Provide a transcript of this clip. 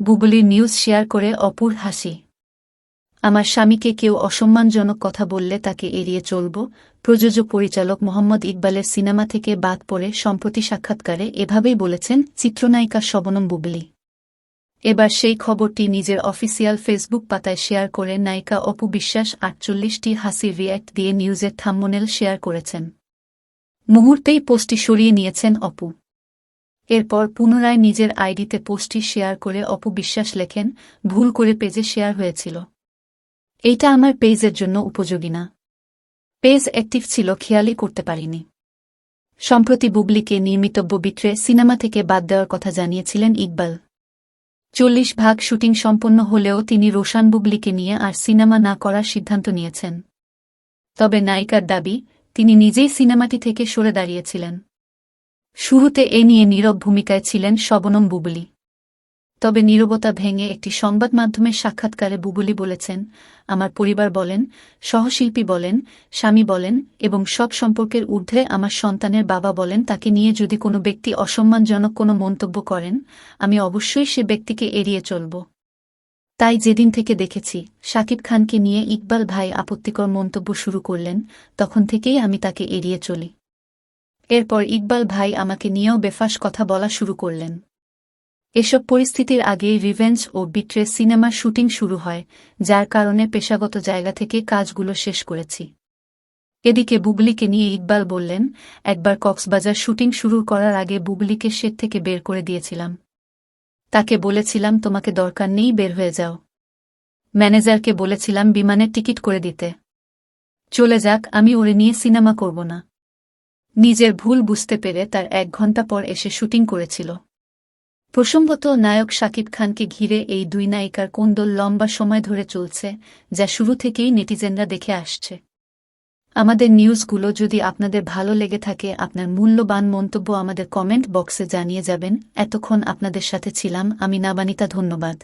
বুবলির news share করে অপুর হাসি। আমার স্বামীকে কেউ অসম্মানজনক কথা বললে তাকে এড়িয়ে চলব প্রযোজক পরিচালক মোহাম্মদ ইকবালের সিনেমা থেকে বাদ পড়ে সম্প্রতি সাক্ষাৎকারে এভাবেই বলেছেন চিত্রনায়িকা শবনম বুবলি। এবার সেই খবরটি নিজের অফিসিয়াল ফেসবুক পাতায় শেয়ার করে নায়িকা অপু বিশ্বাস আটচল্লিশটি হাসি রিয়্যাক্ট দিয়ে নিউজের থাম্বনেল শেয়ার করেছেন। মুহূর্তেই পোস্টটি সরিয়ে নিয়েছেন অপু। এরপর পুনরায় নিজের আইডিতে পোস্টটি শেয়ার করে অপু বিশ্বাস লেখেন, ভুল করে পেজে শেয়ার হয়েছিল। এইটা আমার পেজের জন্য উপযোগী না। পেজ অ্যাক্টিভ ছিল, খেয়ালই করতে পারিনি। সম্প্রতি বুবলিকে নির্মিতব্য বিট্রে সিনেমা থেকে বাদ দেওয়ার কথা জানিয়েছিলেন ইকবাল। চল্লিশ ভাগ শুটিং সম্পন্ন হলেও তিনি রোশান বুবলিকে নিয়ে আর সিনেমা না করার সিদ্ধান্ত নিয়েছেন। তবে নায়িকার দাবি, তিনি নিজেই সিনেমাটি থেকে সরে দাঁড়িয়েছিলেন। শুরুতে এ নিয়ে নীরব ভূমিকায় ছিলেন শবনম বুবলি। তবে নীরবতা ভেঙে একটি সংবাদ মাধ্যমের সাক্ষাৎকারে বুবলি বলেছেন, আমার পরিবার বলেন, সহশিল্পী বলেন, স্বামী বলেন এবং সব সম্পর্কের ঊর্ধ্বে আমার সন্তানের বাবা বলেন, তাকে নিয়ে যদি কোনো ব্যক্তি অসম্মানজনক কোনো মন্তব্য করেন, আমি অবশ্যই সে ব্যক্তিকে এড়িয়ে চলব। তাই যেদিন থেকে দেখেছি শাকিব খানকে নিয়ে ইকবাল ভাই আপত্তিকর মন্তব্য শুরু করলেন, তখন থেকেই আমি তাকে এড়িয়ে চলি। এরপর ইকবাল ভাই আমাকে নিয়েও বেফাস কথা বলা শুরু করলেন। এসব পরিস্থিতির আগেই রিভেঞ্জ ও বিট্রে সিনেমার শুটিং শুরু হয়, যার কারণে পেশাগত জায়গা থেকে কাজগুলো শেষ করেছি। এদিকে বুবলিকে নিয়ে ইকবাল বললেন, একবার কক্সবাজার শুটিং শুরু করার আগে বুবলিকে সেট থেকে বের করে দিয়েছিলাম। তাকে বলেছিলাম, তোমাকে দরকার নেই, বের হয়ে যাও। ম্যানেজারকে বলেছিলাম, বিমানের টিকিট করে দিতে। চলে যাক, আমি ওরে নিয়ে সিনেমা করব না। নিজের ভুল বুঝতে পেরে তার এক ঘণ্টা পর এসে শুটিং করেছিল। প্রসঙ্গত, নায়ক শাকিব খানকে ঘিরে এই দুই নায়িকার কোন্দল লম্বা সময় ধরে চলছে, যা শুরু থেকেই নেটিজেনরা দেখে আসছে। আমাদের নিউজগুলো যদি আপনাদের ভালো লেগে থাকে, আপনার মূল্যবান মন্তব্য আমাদের কমেন্ট বক্সে জানিয়ে যাবেন। এতক্ষণ আপনাদের সাথে ছিলাম, আমি নাবানিতা, ধন্যবাদ।